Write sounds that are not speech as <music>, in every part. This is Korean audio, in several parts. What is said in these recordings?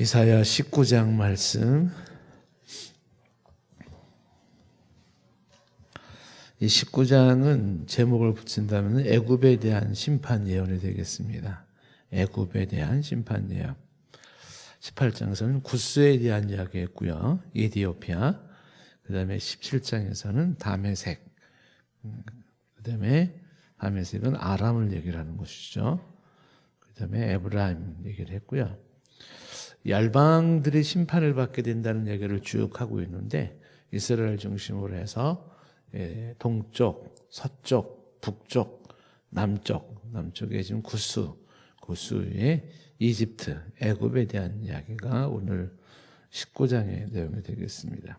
이사야 19장 말씀. 이 19장은 제목을 붙인다면 애굽에 대한 심판 예언이 되겠습니다. 애굽에 대한 심판 예언. 18장에서는 구스에 대한 이야기 했고요. 에디오피아. 그 다음에 17장에서는 다메색. 음, 그다음에 다메색은 아람을 얘기를 하는 것이죠. 그 다음에 에브라임 얘기를 했고요. 얄방들이 심판을 받게 된다는 얘기를 쭉 하고 있는데 이스라엘 중심으로 해서 예, 동쪽, 서쪽, 북쪽, 남쪽, 남쪽에 지금 구스, 구스의 이집트, 애굽에 대한 이야기가 오늘 19장의 내용이 되겠습니다.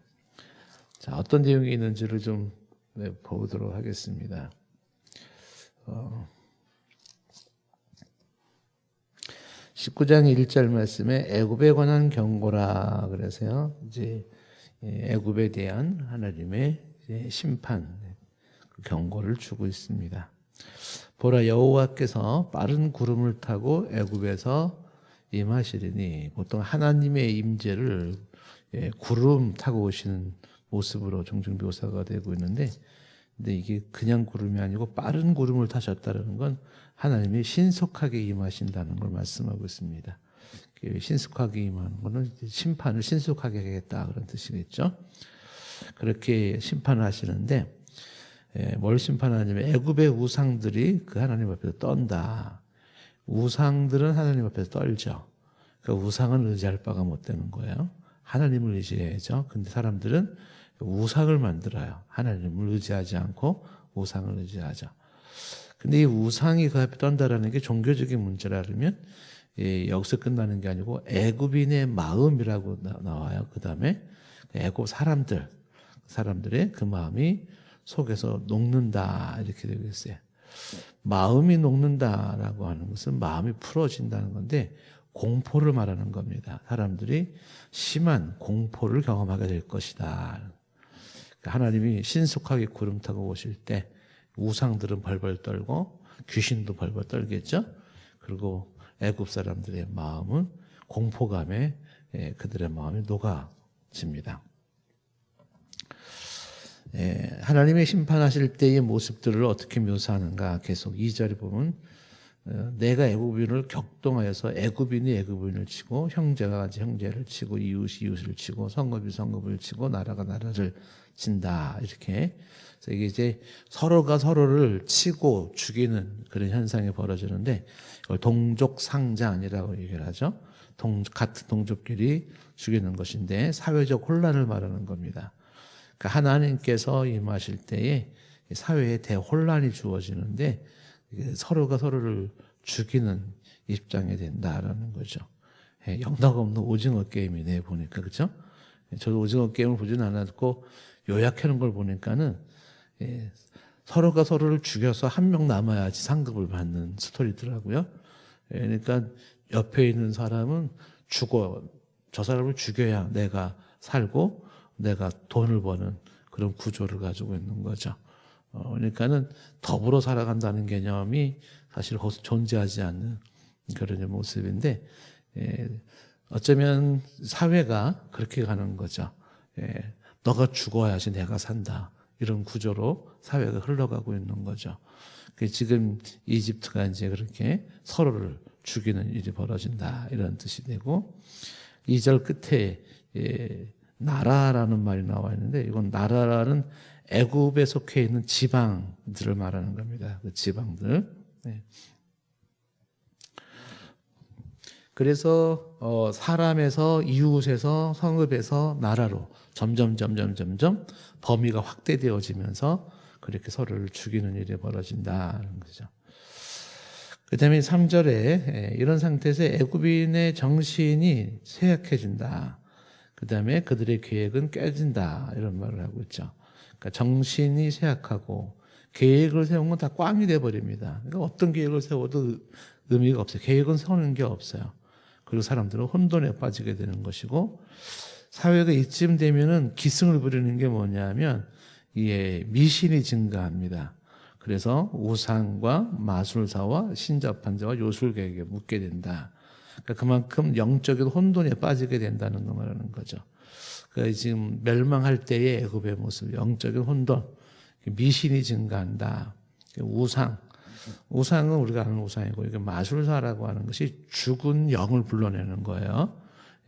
자, 어떤 내용이 있는지를 좀 네, 보도록 하겠습니다. 어, 19장 1절 말씀에 애굽에 관한 경고라 그래서요. 이제 예, 애굽에 대한 하나님의 심판 그 경고를 주고 있습니다. 보라 여호와께서 빠른 구름을 타고 애굽에서 임하시리니 보통 하나님의 임재를 예, 구름 타고 오시는 모습으로 종종 묘사가 되고 있는데 근데 이게 그냥 구름이 아니고 빠른 구름을 타셨다는 건 하나님이 신속하게 임하신다는 걸 말씀하고 있습니다. 그 신속하게 임하는 것은 심판을 신속하게 하겠다 그런 뜻이겠죠. 그렇게 심판을 하시는데 예, 뭘 심판하냐면 애굽의 우상들이 그 하나님 앞에서 떤다. 우상들은 하나님 앞에서 떨죠. 그 우상은 의지할 바가 못 되는 거예요. 하나님을 의지해야죠. 근데 사람들은 우상을 만들어요. 하나님을 의지하지 않고 우상을 의지하죠. 근데 이 우상이 그 앞에 떤다라는 게 종교적인 여기서 끝나는 게 아니고 애굽인의 마음이라고 나, 와요 그 다음에 애굽 사람들 사람들의 그 마음이 속에서 녹는다 이렇게 되고 있어요. 마음이 녹는다라고 하는 것은 마음이 풀어진다는 건데 공포를 말하는 겁니다. 사람들이 심한 공포를 경험하게 될 것이다. 하나님이 신속하게 구름 타고 오실 때 우상들은 벌벌 떨고 귀신도 벌벌 떨겠죠. 그리고 애굽 사람들의 마음은 공포감에 예, 그들의 마음이 녹아집니다. 예, 하나님의 심판하실 때의 모습들을 어떻게 묘사하는가 계속 2절에 보면 어, 내가 애굽인을 격동하여서 애굽인이 애굽인을 치고 형제가 형제를 치고 이웃이 이웃을 치고 성읍이 성읍을 치고 나라가 나라를 친다 이렇게 그래서 이게 이제 서로가 서로를 치고 죽이는 그런 현상이 벌어지는데 이걸 동족 상장이라고 얘기를 하죠. 동, 같은 동족끼리 죽이는 것인데 사회적 혼란을 말하는 겁니다. 그러니까 하나님께서 임하실 때에 사회에 대혼란이 주어지는데 서로가 서로를 죽이는 입장이 된다라는 거죠. 예, 영락 없는 오징어 게임이네 보니까 그죠? 저도 오징어 게임을 보지는 않았고 요약하는 걸 보니까는 예, 서로가 서로를 죽여서 한 명 남아야지 상급을 받는 스토리더라고요. 예, 그러니까 옆에 있는 사람은 죽어 저 사람을 죽여야 내가 살고 내가 돈을 버는 그런 구조를 가지고 있는 거죠. 어, 그러니까는 더불어 살아간다는 개념이 사실 존재하지 않는 그런 모습인데 예, 어쩌면 사회가 그렇게 가는 거죠. 예, 너가 죽어야지 내가 산다. 이런 구조로 사회가 흘러가고 있는 거죠. 그 지금 이집트가 이제 그렇게 서로를 죽이는 일이 벌어진다. 이런 뜻이 되고, 2절 끝에, 예, 나라라는 말이 나와 있는데, 이건 나라라는 애굽에 속해 있는 지방들을 말하는 겁니다. 그 지방들. 네. 그래서 어, 사람에서 이웃에서 성읍에서 나라로 점점 점점 점점 범위가 확대되어지면서 그렇게 서로를 죽이는 일이 벌어진다는 거죠. 그다음에 3절에 이런 상태에서 애굽인의 정신이 쇠약해진다. 그다음에 그들의 계획은 깨진다. 이런 말을 하고 있죠. 그러니까 정신이 쇠약하고 계획을 세운 건 다 꽝이 돼 버립니다. 그러니까 어떤 계획을 세워도 의미가 없어요. 계획은 세우는 게 없어요. 그리고 사람들은 혼돈에 빠지게 되는 것이고 사회가 이쯤 되면은 기승을 부리는 게 뭐냐면 예, 미신이 증가합니다. 그래서 우상과 마술사와 신자판자와 요술계에게 묻게 된다. 그러니까 그만큼 영적인 혼돈에 빠지게 된다는 거 말하는 거죠. 그 지금 멸망할 때의 애굽의 모습, 영적인 혼돈, 미신이 증가한다. 우상, 우상은 우리가 아는 우상이고 이게 마술사라고 하는 것이 죽은 영을 불러내는 거예요.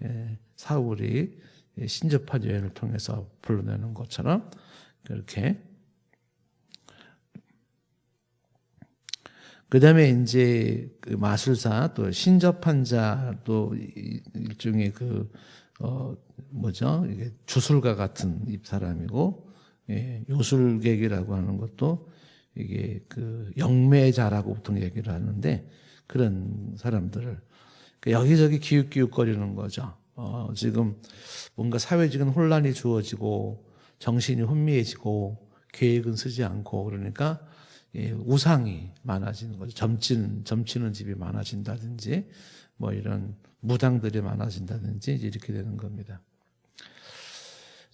예, 사울이 신접한 여인을 통해서 불러내는 것처럼 그렇게 그 다음에 이제 그 마술사 또 신접한 자도 일종의 그, 어, 뭐죠? 이게 주술가 같은 입 사람이고, 예, 요술객이라고 하는 것도 이게 그 영매자라고 보통 얘기를 하는데 그런 사람들을 그 여기저기 기웃기웃거리는 거죠. 어, 지금 뭔가 사회적인 혼란이 주어지고 정신이 혼미해지고 계획은 쓰지 않고 그러니까 예, 우상이 많아지는 거죠. 점치는, 점치는 집이 많아진다든지, 뭐 이런 무당들이 많아진다든지, 이렇게 되는 겁니다.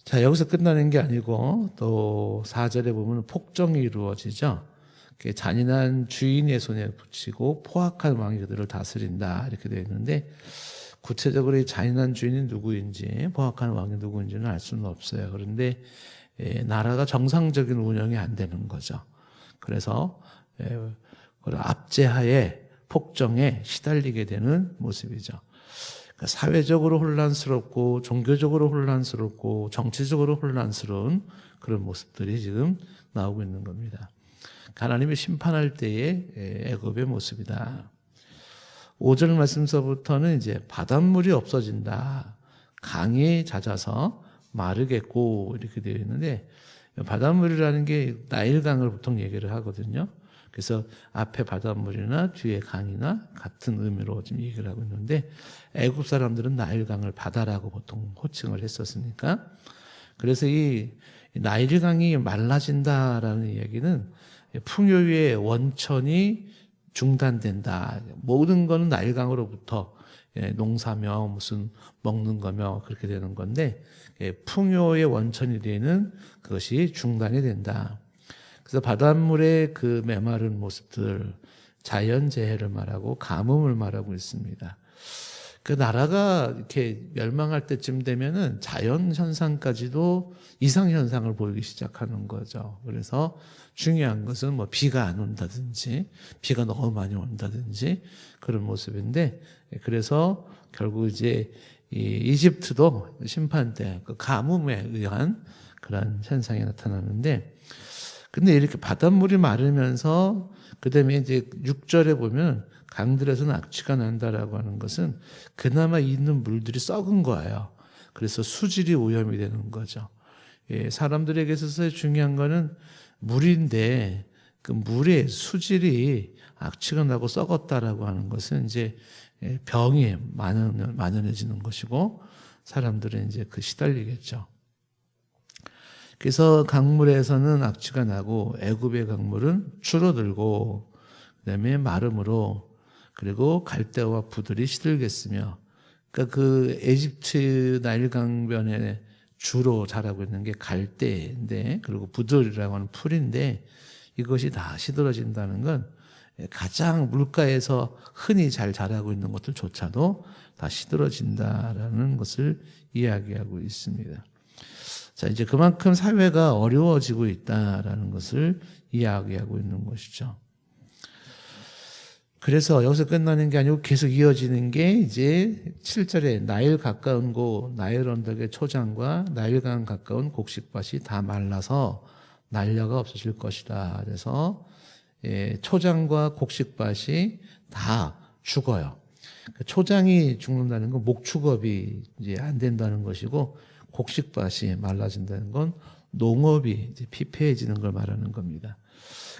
자, 여기서 끝나는 게 아니고, 또 4절에 보면 폭정이 이루어지죠. 잔인한 주인의 손에 붙이고, 포악한 왕이 그들을 다스린다. 이렇게 되어 있는데, 구체적으로 이 잔인한 주인이 누구인지, 포악한 왕이 누구인지는 알 수는 없어요. 그런데, 예, 나라가 정상적인 운영이 안 되는 거죠. 그래서 압제하에 폭정에 시달리게 되는 모습이죠. 사회적으로 혼란스럽고 종교적으로 혼란스럽고 정치적으로 혼란스러운 그런 모습들이 지금 나오고 있는 겁니다. 하나님이 심판할 때의 애굽의 모습이다. 5절 말씀서부터는 이제 바닷물이 없어진다. 강이 잦아서 마르겠고 이렇게 되어 있는데 바닷물이라는 게 나일강을 보통 얘기를 하거든요. 그래서 앞에 바닷물이나 뒤에 강이나 같은 의미로 지금 얘기를 하고 있는데 애굽 사람들은 나일강을 바다라고 보통 호칭을 했었으니까 그래서 이 나일강이 말라진다라는 얘기는 풍요의 원천이 중단된다. 모든 거는 나일강으로부터 예, 농사며 무슨 먹는 거며 그렇게 되는 건데 예, 풍요의 원천이 되는 그것이 중단이 된다. 그래서 바닷물의 그 메마른 모습들, 자연 재해를 말하고 가뭄을 말하고 있습니다. 그 나라가 이렇게 멸망할 때쯤 되면은 자연 현상까지도 이상 현상을 보이기 시작하는 거죠. 그래서 중요한 것은 뭐 비가 안 온다든지 비가 너무 많이 온다든지 그런 모습인데 그래서 결국 이제 이 이집트도 심판 때 그 가뭄에 의한 그런 현상이 나타나는데 근데 이렇게 바닷물이 마르면서 그다음에 이제 6절에 보면 강들에서는 악취가 난다라고 하는 것은 그나마 있는 물들이 썩은 거예요. 그래서 수질이 오염이 되는 거죠. 예, 사람들에게 있어서 중요한 거는 물인데 그 물의 수질이 악취가 나고 썩었다라고 하는 것은 이제 예, 병이 만연, 만연해지는 것이고 사람들은 이제 그 시달리겠죠. 그래서 강물에서는 악취가 나고 애굽의 강물은 줄어들고 그다음에 마름으로 그리고 갈대와 부들이 시들겠으며 그러니까 그 에집트 나일강변에 주로 자라고 있는 게 갈대인데 그리고 부들이라고 하는 풀인데 이것이 다 시들어진다는 건 가장 물가에서 흔히 잘 자라고 있는 것들조차도 다 시들어진다라는 것을 이야기하고 있습니다. 자, 이제 그만큼 사회가 어려워지고 있다라는 것을 이야기하고 있는 것이죠. 그래서 여기서 끝나는 게 아니고 계속 이어지는 게 이제 7절에 나일 가까운 곳, 나일 언덕의 초장과 나일강 가까운 곡식밭이 다 말라서 날려가 없어질 것이다. 그래서 예, 초장과 곡식밭이 다 죽어요. 그 초장이 죽는다는 건 목축업이 이제 안 된다는 것이고 곡식밭이 말라진다는 건 농업이 피폐해지는 걸 말하는 겁니다.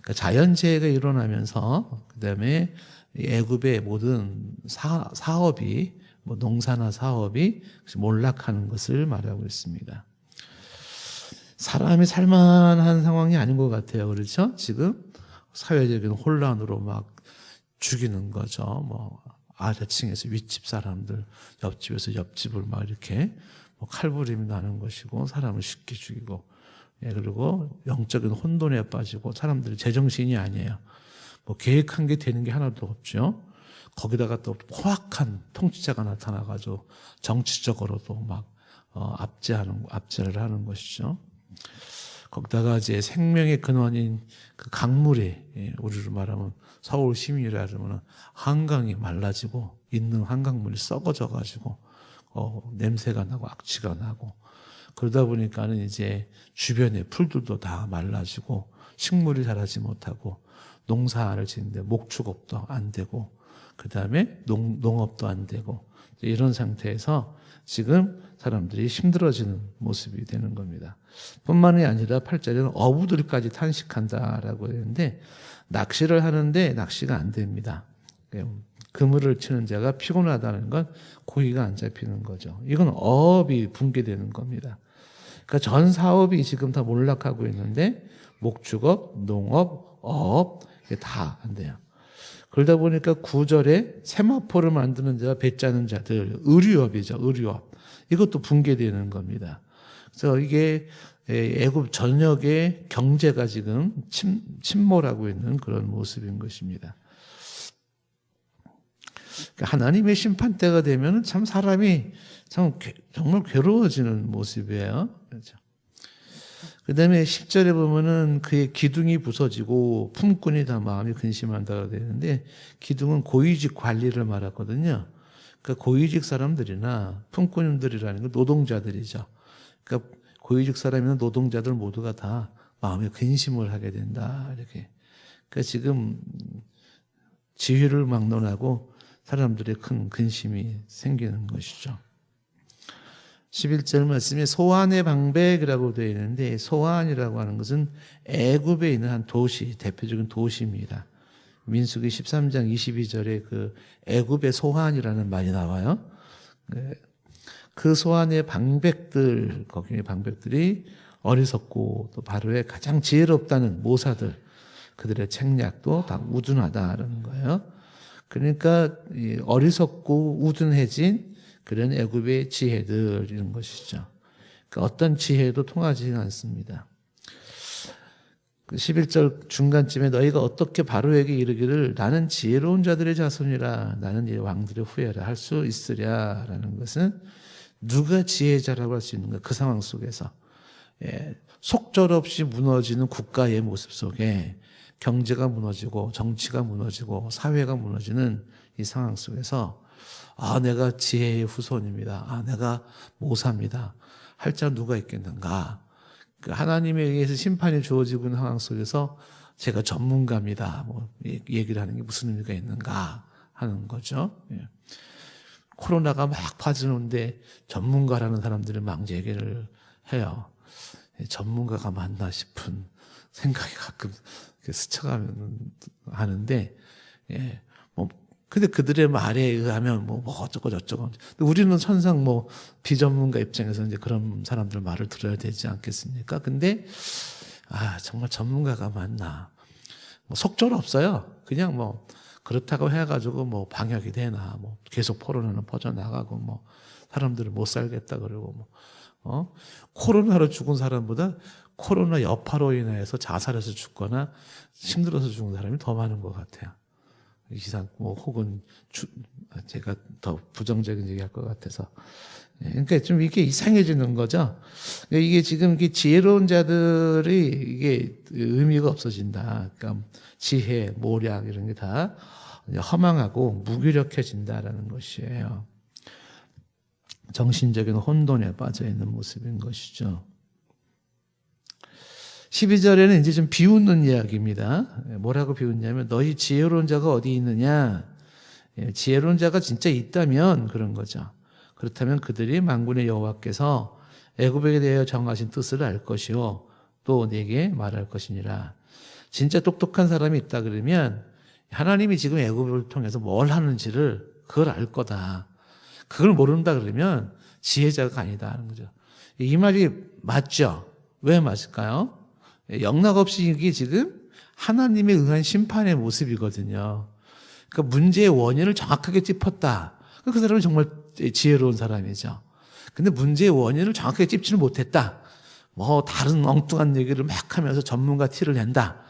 그러니까 자연재해가 일어나면서 그다음에 애굽의 모든 사, 사업이 뭐 농사나 사업이 몰락하는 것을 말하고 있습니다. 사람이 살만한 상황이 아닌 것 같아요. 그렇죠? 지금 사회적인 혼란으로 막 죽이는 거죠. 뭐 아래층에서 윗집 사람들, 옆집에서 옆집을 막 이렇게 뭐 칼부림이 나는 것이고 사람을 쉽게 죽이고 예, 그리고 영적인 혼돈에 빠지고 사람들이 제정신이 아니에요. 뭐 계획한 게 되는 게 하나도 없죠. 거기다가 또 포악한 통치자가 나타나가지고 정치적으로도 막 어, 압제하는 압제를 하는 것이죠. 거기다가 이제 생명의 근원인 그 강물이 예, 우리로 말하면 서울 시민이라 그러면 한강이 말라지고 있는 한강물이 썩어져 가지고 어, 냄새가 나고 악취가 나고 그러다 보니까는 이제 주변의 풀들도 다 말라지고 식물이 자라지 못하고 농사를 짓는데 목축업도 안 되고 그 다음에 농업도 안 되고 이런 상태에서 지금 사람들이 힘들어지는 모습이 되는 겁니다. 뿐만이 아니라 8절에는 어부들까지 탄식한다라고 했는데 낚시를 하는데 낚시가 안 됩니다. 그물을 치는 자가 피곤하다는 건 고기가 안 잡히는 거죠. 이건 어업이 붕괴되는 겁니다. 그러니까 전 사업이 지금 다 몰락하고 있는데 목축업, 농업, 어업 다안 돼요. 그러다 보니까 구절에 세마포를 만드는 자와 배 짜는 자들, 의류업이죠, 의류업. 이것도 붕괴되는 겁니다. 그래서 이게 애굽 전역의 경제가 지금 침, 침몰하고 있는 그런 모습인 것입니다. 그러니까 하나님의 심판 때가 되면 참 사람이 참 정말 괴로워지는 모습이에요. 그렇죠. 그 다음에 10절에 보면은 그의 기둥이 부서지고 품꾼이 다 마음이 근심한다고 되는데 기둥은 고위직 관리를 말하거든요. 그러니까 고위직 사람들이나 품꾼들이라는 건 노동자들이죠. 그러니까 고위직 사람이나 노동자들 모두가 다 마음에 근심을 하게 된다. 이렇게. 그러니까 지금 지휘를 막론하고 사람들의 큰 근심이 생기는 것이죠. 11절 말씀에 소환의 방백이라고 되어 있는데 소환이라고 하는 것은 애굽에 있는 한 도시, 대표적인 도시입니다. 민수기 13장 22절에 그 애굽의 소환이라는 말이 나와요. 그 소환의 방백들, 거기에 방백들이 어리석고 또 바로의 가장 지혜롭다는 모사들, 그들의 책략도 다 우둔하다라는 거예요. 그러니까 어리석고 우둔해진 그런 애굽의 지혜들 이런 것이죠. 그러니까 어떤 지혜도 통하지 않습니다. 11절 그 중간쯤에 너희가 어떻게 바로에게 이르기를 나는 지혜로운 자들의 자손이라 나는 이 왕들의 후예라 할 수 있으랴라는 것은 누가 지혜자라고 할 수 있는가 그 상황 속에서 예, 속절없이 무너지는 국가의 모습 속에 경제가 무너지고 정치가 무너지고 사회가 무너지는 이 상황 속에서 아, 내가 지혜의 후손입니다. 아, 내가 모사입니다. 할 자 누가 있겠는가? 그 하나님에 의해서 심판이 주어지고 있는 상황 속에서 제가 전문가입니다. 뭐, 얘기를 하는 게 무슨 의미가 있는가 하는 거죠. 예. 코로나가 막 퍼지는데 전문가라는 사람들이 막 얘기를 해요. 예, 전문가가 맞나 싶은 생각이 가끔 스쳐가면 하는데, 예. 근데 그들의 말에 의하면 뭐, 뭐 어쩌고 저쩌고. 우리는 천상 뭐 비전문가 입장에서 이제 그런 사람들 말을 들어야 되지 않겠습니까? 근데 아 정말 전문가가 맞나? 뭐 속절 없어요. 그냥 뭐 그렇다고 해가지고 뭐 방역이 되나 뭐 계속 포로나는 퍼져 나가고 뭐 사람들을 못 살겠다 그러고 뭐 어? 코로나로 죽은 사람보다 코로나 여파로 인해서 자살해서 죽거나 힘들어서 죽은 사람이 더 많은 것 같아요. 이상 뭐 혹은 주, 제가 더 부정적인 얘기할 것 같아서 예, 그러니까 좀 이게 이상해지는 거죠. 그러니까 이게 지금 이게 지혜로운 자들이 이게 의미가 없어진다. 그러니까 지혜, 모략 이런 게 다 허망하고 무기력해진다라는 것이에요. 정신적인 혼돈에 빠져 있는 모습인 것이죠. 12절에는 이제 좀 비웃는 이야기입니다. 뭐라고 비웃냐면 너희 지혜로운 자가 어디 있느냐? 예, 지혜로운 자가 진짜 있다면 그런 거죠. 그렇다면 그들이 만군의 여호와께서 애굽에 대하여 정하신 뜻을 알 것이요 또 내게 말할 것이니라. 진짜 똑똑한 사람이 있다 그러면 하나님이 지금 애굽을 통해서 뭘 하는지를 그걸 알 거다. 그걸 모른다 그러면 지혜자가 아니다 하는 거죠. 이 말이 맞죠? 왜 맞을까요? 영락 없이 이게 지금 하나님에 의한 심판의 모습이거든요. 그러니까 문제의 원인을 정확하게 짚었다. 그 사람은 정말 지혜로운 사람이죠. 근데 문제의 원인을 정확하게 찝지는 못했다. 뭐 다른 엉뚱한 얘기를 막 하면서 전문가 티를 낸다.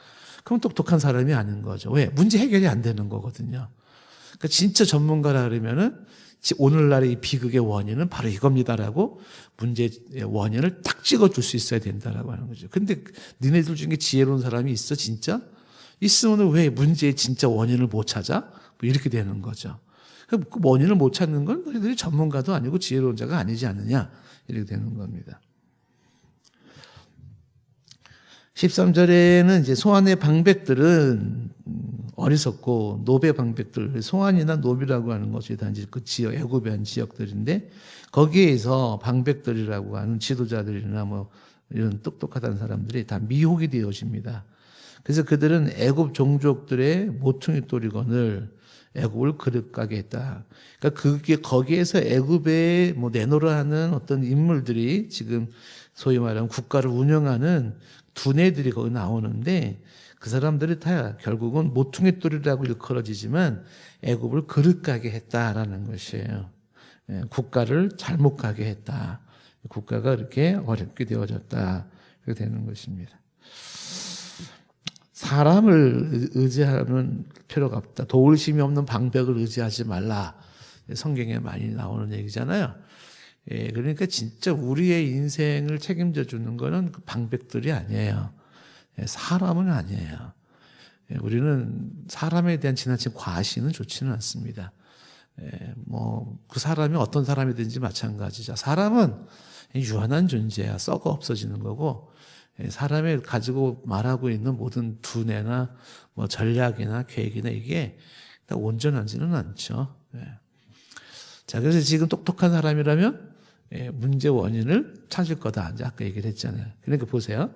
그럼 똑똑한 사람이 아닌 거죠. 왜? 문제 해결이 안 되는 거거든요. 그러니까 진짜 전문가라 그러면은 지- 오늘날의 이 비극의 원인은 바로 이겁니다라고 문제의 원인을 딱 찍어줄 수 있어야 된다라고 하는 거죠. 근데 니네들 중에 지혜로운 사람이 있어 진짜? 있으면 왜 문제의 진짜 원인을 못 찾아? 뭐 이렇게 되는 거죠. 그 원인을 못 찾는 건 너희들이 전문가도 아니고 지혜로운 자가 아니지 않느냐 이렇게 되는 겁니다. 13절에는 이제 소환의 방백들은 음, 어리석고 노베 방백들, 소환이나 노비라고 하는 것이 단지 그 지역, 애굽의 한 지역들인데 거기에서 방백들이라고 하는 지도자들이나 뭐 이런 똑똑하다는 사람들이 다 미혹이 되어집니다. 그래서 그들은 애굽 종족들의 모퉁이 또리건을 애굽을 그릇가게 했다. 그러니까 그게 거기에서 애굽에 뭐 내노라 하는 어떤 인물들이 지금 소위 말하면 국가를 운영하는 두뇌들이 거기 나오는데 그 사람들이 다 결국은 모퉁이 똘이라고 일컬어지지만 애굽을 그릇 가게 했다라는 것이에요. 예, 국가를 잘못 가게 했다. 국가가 이렇게 어렵게 되어졌다. 그렇게 되는 것입니다. 사람을 의지하는 필요가 없다. 도울 힘이 없는 방백을 의지하지 말라. 성경에 많이 나오는 얘기잖아요. 예, 그러니까 진짜 우리의 인생을 책임져 주는 거는 그 방백들이 아니에요. 예, 사람은 아니에요. 예, 우리는 사람에 대한 지나친 과시는 좋지는 않습니다. 예, 뭐, 그 사람이 어떤 사람이든지 마찬가지죠. 사람은 유한한 존재야. 썩어 없어지는 거고, 예, 사람이 가지고 말하고 있는 모든 두뇌나 뭐 전략이나 계획이나 이게 다 온전하지는 않죠. 예. 자, 그래서 지금 똑똑한 사람이라면 예, 문제 원인을 찾을 거다. 이제 아까 얘기를 했잖아요. 그러니까 보세요.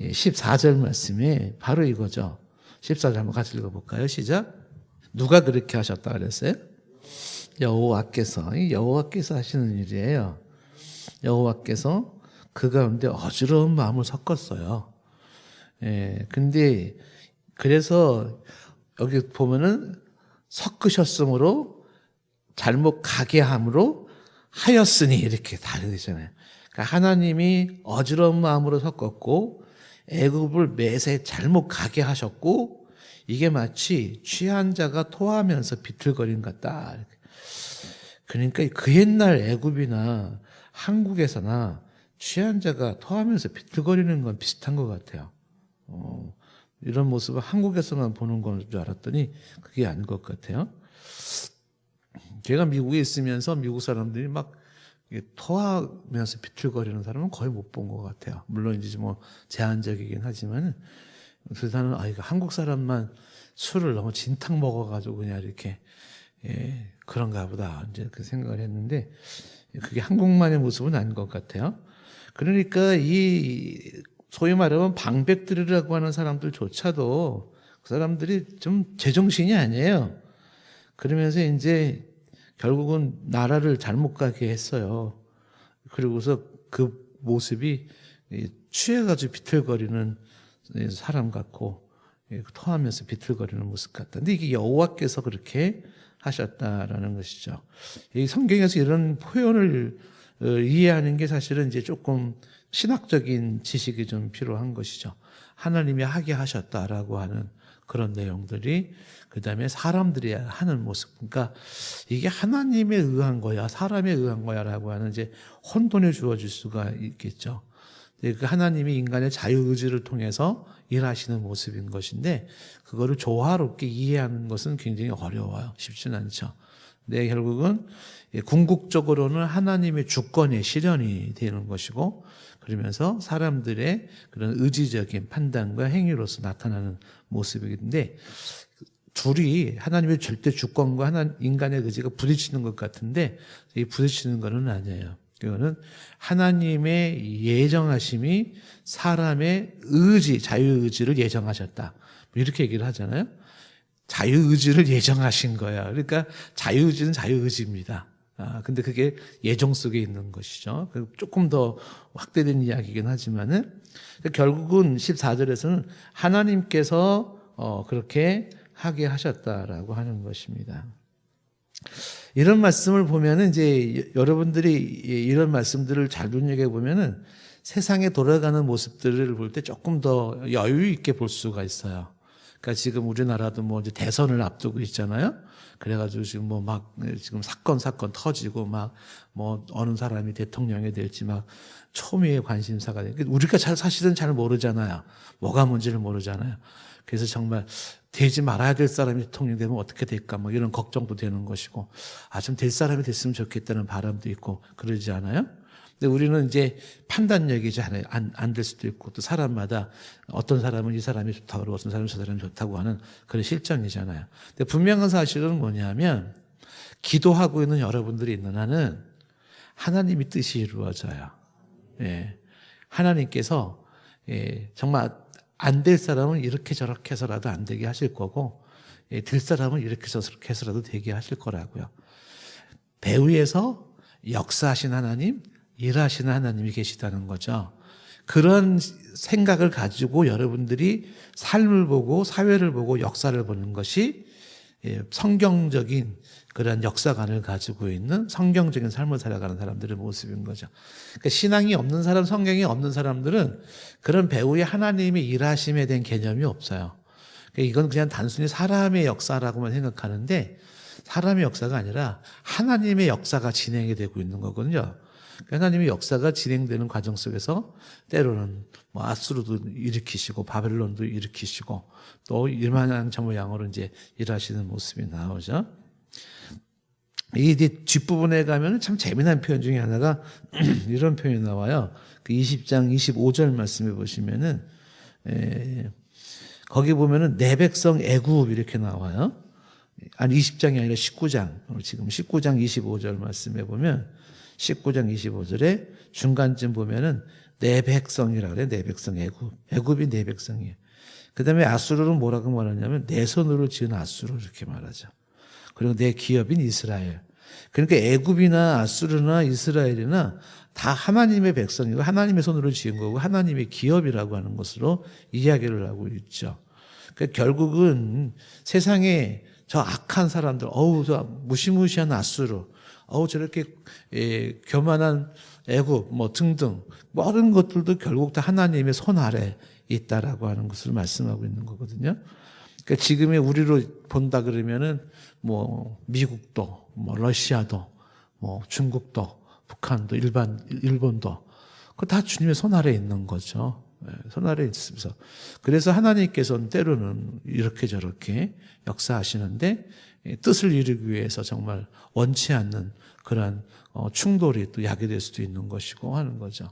예, 14절 말씀이 바로 이거죠. 14절 한번 같이 읽어볼까요? 시작. 누가 그렇게 하셨다 그랬어요? 여호와께서 이 여호와께서 하시는 일이에요. 여호와께서 그 가운데 어지러운 마음을 섞었어요. 예, 근데 그래서 여기 보면은 섞으셨으므로 잘못 가게 함으로 하였으니 이렇게 다르잖아요. 그러니까 하나님이 어지러운 마음으로 섞었고 애굽을 매세 잘못 가게 하셨고 이게 마치 취한 자가 토하면서 비틀거린 것 같다. 그러니까 그 옛날 애굽이나 한국에서나 취한 자가 토하면서 비틀거리는 건 비슷한 것 같아요. 어, 이런 모습을 한국에서만 보는 건 줄 알았더니 그게 아닌 것 같아요. 제가 미국에 있으면서 미국 사람들이 막 토하면서 비틀거리는 사람은 거의 못 본 것 같아요. 물론 이제 뭐 제한적이긴 하지만 그래서 나는 아 이거 한국 사람만 술을 너무 진탕 먹어가지고 그냥 이렇게 예, 그런가 보다 이제 그 생각을 했는데 그게 한국만의 모습은 아닌 것 같아요. 그러니까 이 소위 말하면 방백들이라고 하는 사람들조차도 그 사람들이 좀 제정신이 아니에요. 그러면서 이제 결국은 나라를 잘못 가게 했어요. 그리고서 그 모습이 이 취해가지고 비틀거리는 사람 같고 예, 토하면서 비틀거리는 모습 같다. 근데 이게 여호와께서 그렇게 하셨다라는 것이죠. 이 성경에서 이런 표현을 어, 이해하는 게 사실은 이제 조금 신학적인 지식이 좀 필요한 것이죠. 하나님이 하게 하셨다라고 하는 그런 내용들이 그 다음에 사람들이 하는 모습. 그러니까 이게 하나님에 의한 거야, 사람에 의한 거야라고 하는 이제 혼돈이 주어질 수가 있겠죠. 그 하나님이 인간의 자유의지를 통해서 일하시는 모습인 것인데 그거를 조화롭게 이해하는 것은 굉장히 어려워요. 쉽지는 않죠. 근데 결국은 궁극적으로는 하나님의 주권의 실현이 되는 것이고 그러면서 사람들의 그런 의지적인 판단과 행위로서 나타나는 모습인데 둘이 하나님의 절대 주권과 하나 인간의 의지가 부딪히는 것 같은데 이 부딪히는 것은 아니에요. 이거는 하나님의 예정하심이 사람의 의지, 자유의지를 예정하셨다. 뭐 이렇게 얘기를 하잖아요. 자유의지를 예정하신 거야. 그러니까 자유의지는 자유의지입니다. 아, 근데 그게 예정 속에 있는 것이죠. 그 조금 더 확대된 이야기이긴 하지만은 결국은 14절에서는 하나님께서 어, 그렇게 하게 하셨다라고 하는 것입니다. 이런 말씀을 보면은 이제 여러분들이 이런 말씀들을 잘 눈여겨 보면은 세상에 돌아가는 모습들을 볼 때 조금 더 여유 있게 볼 수가 있어요. 그러니까 지금 우리나라도 뭐 이제 대선을 앞두고 있잖아요. 그래가지고 지금 뭐 막 지금 사건 사건 터지고 막 뭐 어느 사람이 대통령이 될지 막 초미의 관심사가 돼. 그러니까 우리가 잘 사실은 잘 모르잖아요. 뭐가 뭔지를 모르잖아요. 그래서 정말 되지 말아야 될 사람이 대통령 되면 어떻게 될까 뭐 이런 걱정도 되는 것이고 아 좀 될 사람이 됐으면 좋겠다는 바람도 있고 그러지 않아요? 근데 우리는 이제 판단력이 잘안안 될 수도 있고 또 사람마다 어떤 사람은 이 사람이 좋다고 그러고 어떤 사람은 저 사람이 좋다고 하는 그런 실정이잖아요. 근데 분명한 사실은 뭐냐면 기도하고 있는 여러분들이 있는 한은 하나님이 뜻이 이루어져요. 예. 하나님께서 예, 정말 안 될 사람은 이렇게 저렇게 해서라도 안 되게 하실 거고 예, 될 사람은 이렇게 저렇게 해서라도 되게 하실 거라고요. 배후에서 역사하신 하나님, 일하시는 하나님이 계시다는 거죠. 그런 생각을 가지고 여러분들이 삶을 보고 사회를 보고 역사를 보는 것이 예, 성경적인 그런 역사관을 가지고 있는 성경적인 삶을 살아가는 사람들의 모습인 거죠. 그러니까 신앙이 없는 사람, 성경이 없는 사람들은 그런 배우의 하나님의 일하심에 대한 개념이 없어요. 그러니까 이건 그냥 단순히 사람의 역사라고만 생각하는데 사람의 역사가 아니라 하나님의 역사가 진행이 되고 있는 거거든요. 하나님의 역사가 진행되는 과정 속에서 때로는 뭐 아수르도 일으키시고 바벨론도 일으키시고 또 일만한 저 모양으로 이제 일하시는 모습이 나오죠. 이 뒷부분에 가면 참 재미난 표현 중에 하나가 <clears throat> 이런 표현이 나와요. 그 20장 25절 말씀해 보시면은 에, 거기 보면은 내 백성 애굽 이렇게 나와요. 아니 20장이 아니라 19장. 지금 19장 25절 말씀해 보면 19장 25절에 중간쯤 보면은 내 백성이라 그래. 내 백성 애굽. 애굽이 내 백성이에요. 그다음에 아수르는 뭐라고 말하냐면 내 손으로 지은 아수르 이렇게 말하죠. 그리고 내 기업인 이스라엘. 그러니까 애굽이나 아수르나 이스라엘이나 다 하나님의 백성이고 하나님의 손으로 지은 거고 하나님의 기업이라고 하는 것으로 이야기를 하고 있죠. 그러니까 결국은 세상에 저 악한 사람들, 어우, 저 무시무시한 아수르, 어우, 저렇게 예, 교만한 애굽, 뭐 등등, 모든 것들도 결국 다 하나님의 손 아래 있다라고 하는 것을 말씀하고 있는 거거든요. 그러니까 지금의 우리로 본다 그러면은 뭐 미국도, 뭐 러시아도, 뭐 중국도, 북한도, 일반 일본도 그 다 주님의 손 아래 있는 거죠. 예, 손 아래 있으면서 그래서 하나님께서는 때로는 이렇게 저렇게 역사하시는데 예, 뜻을 이루기 위해서 정말 원치 않는 그러한 어, 충돌이 또 야기될 수도 있는 것이고 하는 거죠.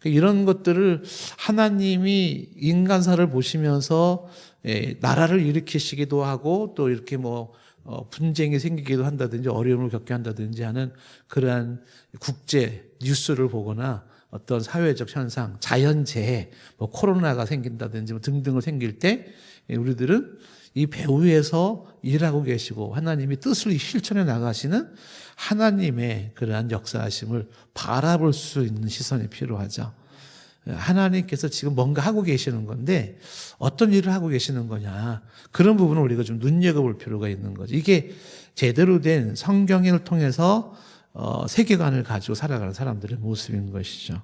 그러니까 이런 것들을 하나님이 인간사를 보시면서 예, 나라를 일으키시기도 하고 또 이렇게 뭐 어, 분쟁이 생기기도 한다든지 어려움을 겪게 한다든지 하는 그러한 국제 뉴스를 보거나 어떤 사회적 현상, 자연재해, 뭐 코로나가 생긴다든지 뭐 등등을 생길 때 예, 우리들은 이 배후에서 일하고 계시고 하나님이 뜻을 실천해 나가시는 하나님의 그러한 역사하심을 바라볼 수 있는 시선이 필요하죠. 하나님께서 지금 뭔가 하고 계시는 건데 어떤 일을 하고 계시는 거냐 그런 부분을 우리가 좀 눈여겨볼 필요가 있는 거죠. 이게 제대로 된 성경을 통해서 어, 세계관을 가지고 살아가는 사람들의 모습인 것이죠.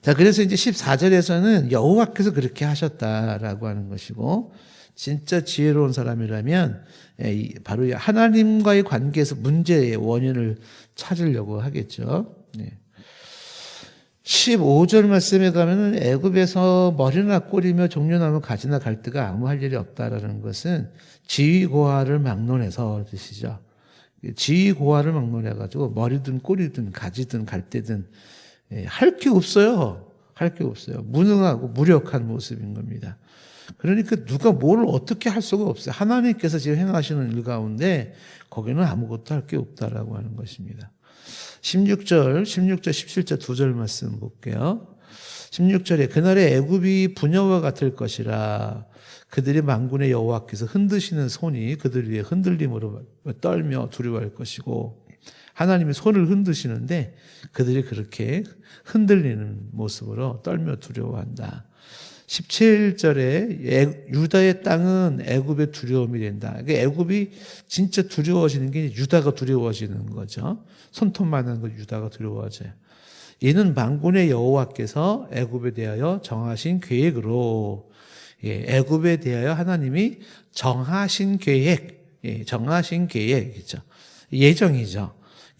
자, 그래서 이제 14절에서는 여호와께서 그렇게 하셨다라고 하는 것이고, 진짜 지혜로운 사람이라면, 예, 바로 하나님과의 관계에서 문제의 원인을 찾으려고 하겠죠. 네. 15절 말씀에 가면은 애굽에서 머리나 꼬리며 종려나무 가지나 갈대가 아무 할 일이 없다라는 것은 지위 고하를 막론해서 뜻이죠. 지위 고하를 막론해가지고 머리든 꼬리든 가지든 갈대든 예, 할게 없어요. 할 게 없어요. 무능하고 무력한 모습인 겁니다. 그러니까 누가 뭘 어떻게 할 수가 없어요. 하나님께서 지금 행하시는 일 가운데 거기는 아무것도 할 게 없다라고 하는 것입니다. 16절, 16절, 17절 두 절 말씀 볼게요. 16절에 그날의 애굽이 부녀와 같을 것이라 그들이 만군의 여호와께서 흔드시는 손이 그들 위에 흔들림으로 떨며 두려워할 것이고 하나님이 손을 흔드시는데 그들이 그렇게 흔들리는 모습으로 떨며 두려워한다. 17절에 유다의 땅은 애굽의 두려움이 된다. 그러니까 애굽이 진짜 두려워지는 게 유다가 두려워지는 거죠. 손톱만한 거 유다가 두려워져요. 이는 만군의 여호와께서 애굽에 대하여 정하신 계획으로 예, 애굽에 대하여 하나님이 정하신 계획, 예, 정하신 계획이죠. 예정이죠.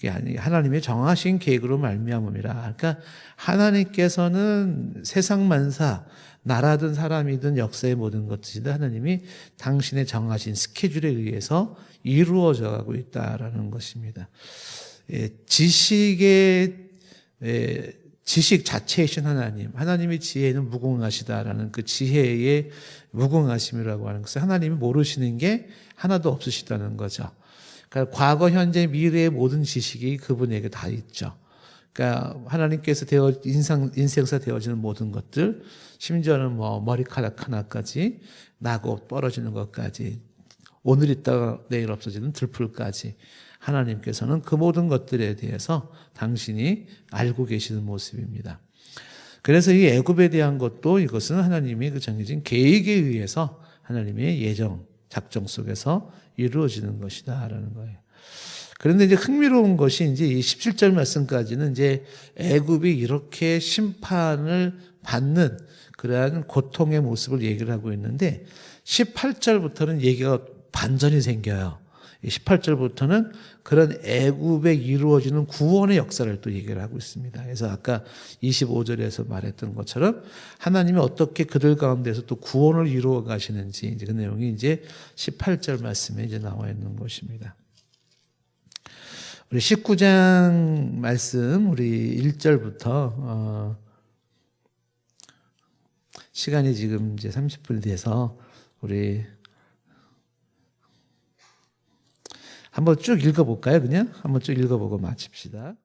아니 하나님의 정하신 계획으로 말미암음이라. 그러니까 하나님께서는 세상 만사 나라든 사람이든 역사의 모든 것이든 하나님이 당신의 정하신 스케줄에 의해서 이루어져 가고 있다라는 것입니다. 예, 지식의 예, 지식 자체이신 하나님, 하나님의 지혜는 무궁하시다라는 그 지혜의 무궁하심이라고 하는 것은 하나님이 모르시는 게 하나도 없으시다는 거죠. 그러니까 과거, 현재, 미래의 모든 지식이 그분에게 다 있죠. 그러니까 하나님께서 되어 인상 인생사 되어지는 모든 것들, 심지어는 뭐 머리카락 하나까지 나고 떨어지는 것까지 오늘 있다가 내일 없어지는 들풀까지 하나님께서는 그 모든 것들에 대해서 당신이 알고 계시는 모습입니다. 그래서 이 애굽에 대한 것도 이것은 하나님이 그 정해진 계획에 의해서 하나님의 예정, 작정 속에서 이루어지는 것이다라는 거예요. 그런데 이제 흥미로운 것이 이제 이 17절 말씀까지는 이제 애굽이 이렇게 심판을 받는 그러한 고통의 모습을 얘기를 하고 있는데 18절부터는 얘기가 반전이 생겨요. 18절부터는 그런 애굽에 이루어지는 구원의 역사를 또 얘기를 하고 있습니다. 그래서 아까 25절에서 말했던 것처럼 하나님이 어떻게 그들 가운데서 또 구원을 이루어 가시는지 이제 그 내용이 이제 18절 말씀에 이제 나와 있는 것입니다. 우리 19장 말씀 우리 1절부터 어 시간이 지금 이제 30분이 돼서 우리 한번 쭉 읽어볼까요? 그냥 한번 쭉 읽어보고 마칩시다.